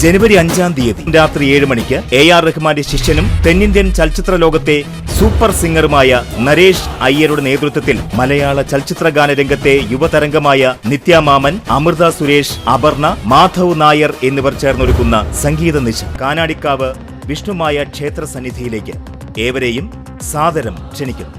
ജനുവരി അഞ്ചാം തീയതി രാത്രി ഏഴ് മണിക്ക് എ ആർ റഹ്മാന്റെ ശിഷ്യനും തെന്നിന്ത്യൻ ചലച്ചിത്ര ലോകത്തെ സൂപ്പർ സിംഗറുമായ നരേഷ് അയ്യരുടെ നേതൃത്വത്തിൽ മലയാള ചലച്ചിത്ര ഗാന രംഗത്തെ യുവതരംഗമായ നിത്യാമാമൻ അമൃത സുരേഷ് അപർണ മാധവ് നായർ എന്നിവർ ചേർന്നൊരുക്കുന്ന സംഗീത നിശ. കാനാടിക്കാവ് വിഷ്ണുമായ ക്ഷേത്ര സന്നിധിയിലേക്ക് ഏവരെയും സാദരം ക്ഷണിക്കുന്നു.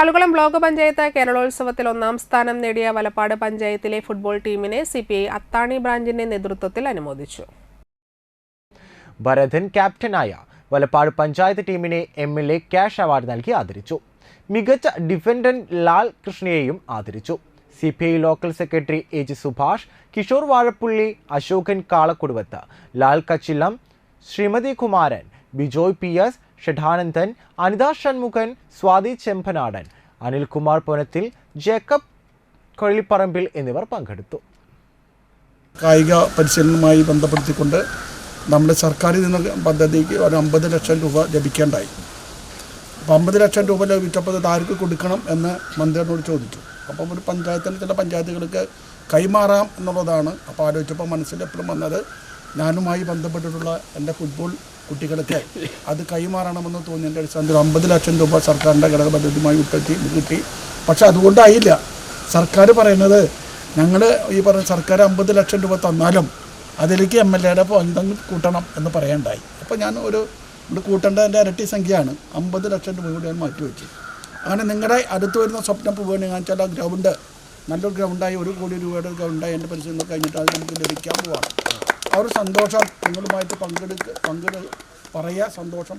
തളുകുളം ബ്ലോക്ക് പഞ്ചായത്ത് കേരളോത്സവത്തിൽ ഒന്നാം സ്ഥാനം നേടിയ വലപ്പാട് പഞ്ചായത്തിലെ ഫുട്ബോൾ ടീമിനെ സി പി ഐ അത്താണി ബ്രാഞ്ചിന്റെ നേതൃത്വത്തിൽ അനുമോദിച്ചു. ഭരതൻ ക്യാപ്റ്റനായ വലപ്പാട് പഞ്ചായത്ത് ടീമിനെ M L A cash award നൽകി ആദരിച്ചു. മികച്ച ഡിഫൻഡന്റ് ലാൽ കൃഷ്ണയെയും ആദരിച്ചു. C P I local secretary A G Subhash Kishore Vazhappully Ashokan Kalakkuduvath Lal Kachillam Sreemathi Kumaran Bijoy P S Shadanandan Anitha Shanmukhan Swathi Chembanadan Anilkumar Punathil Jacob Kozhilipparambil എന്നിവർ പങ്കെടുത്തു. കായിക പരിശീലനവുമായി ബന്ധപ്പെടുത്തിക്കൊണ്ട് നമ്മുടെ സർക്കാരിൽ നിന്ന് പദ്ധതിക്ക് ഒരു അമ്പത് ലക്ഷം രൂപ ലഭിക്കേണ്ടായി. അപ്പോൾ അമ്പത് ലക്ഷം രൂപ ലഭിച്ചപ്പോൾ ഇത് ആർക്ക് കൊടുക്കണം എന്ന് മന്ത്രിയോട് ചോദിച്ചു. അപ്പം ഒരു പഞ്ചായത്തിന് ചില പഞ്ചായത്തുകൾക്ക് കൈമാറാം എന്നുള്ളതാണ്. അപ്പോൾ ആലോചിച്ചപ്പോൾ മനസ്സിൽ എപ്പോഴും വന്നത് ഞാനുമായി ബന്ധപ്പെട്ടിട്ടുള്ള എന്റെ ഫുട്ബോൾ കുട്ടികൾക്ക് അത് കൈമാറണമെന്ന് എന്റെ അടിസ്ഥാനത്തിൽ അമ്പത് ലക്ഷം രൂപ സർക്കാരിന്റെ ഘടക പദ്ധതിയുമായി ഉൾപ്പെടുത്തി കിട്ടി പക്ഷെ അതുകൊണ്ടായില്ല. സർക്കാർ പറയുന്നത് ഞങ്ങൾ ഈ പറഞ്ഞ സർക്കാർ അമ്പത് ലക്ഷം രൂപ തന്നാലും അതിലേക്ക് എം എൽ എയുടെ എന്തെങ്കിലും കൂട്ടണം എന്ന് പറയണ്ടായി. അപ്പോൾ ഞാൻ ഒരു ഇവിടെ കൂട്ടേണ്ടതിന്റെ ഇരട്ടി സംഖ്യയാണ്. അമ്പത് ലക്ഷം രൂപ കൂടി ഞാൻ മാറ്റിവെച്ചു അങ്ങനെ നിങ്ങളുടെ അടുത്ത് വരുന്ന സ്വപ്നം പോവുകയാണെങ്കിൽ ഞാൻ ചില ഗ്രൗണ്ട് നല്ലൊരു ഗ്രൗണ്ടായി ഒരു കോടി രൂപയുടെ ഗ്രൗണ്ടായി എന്റെ പരിശീലനം കഴിഞ്ഞിട്ട് അത് നമുക്ക് ലഭിക്കാൻ പോവാണ്. ആ ഒരു സന്തോഷം നിങ്ങളുമായിട്ട് പങ്കെടുക്ക പങ്കെടു പറയുക സന്തോഷം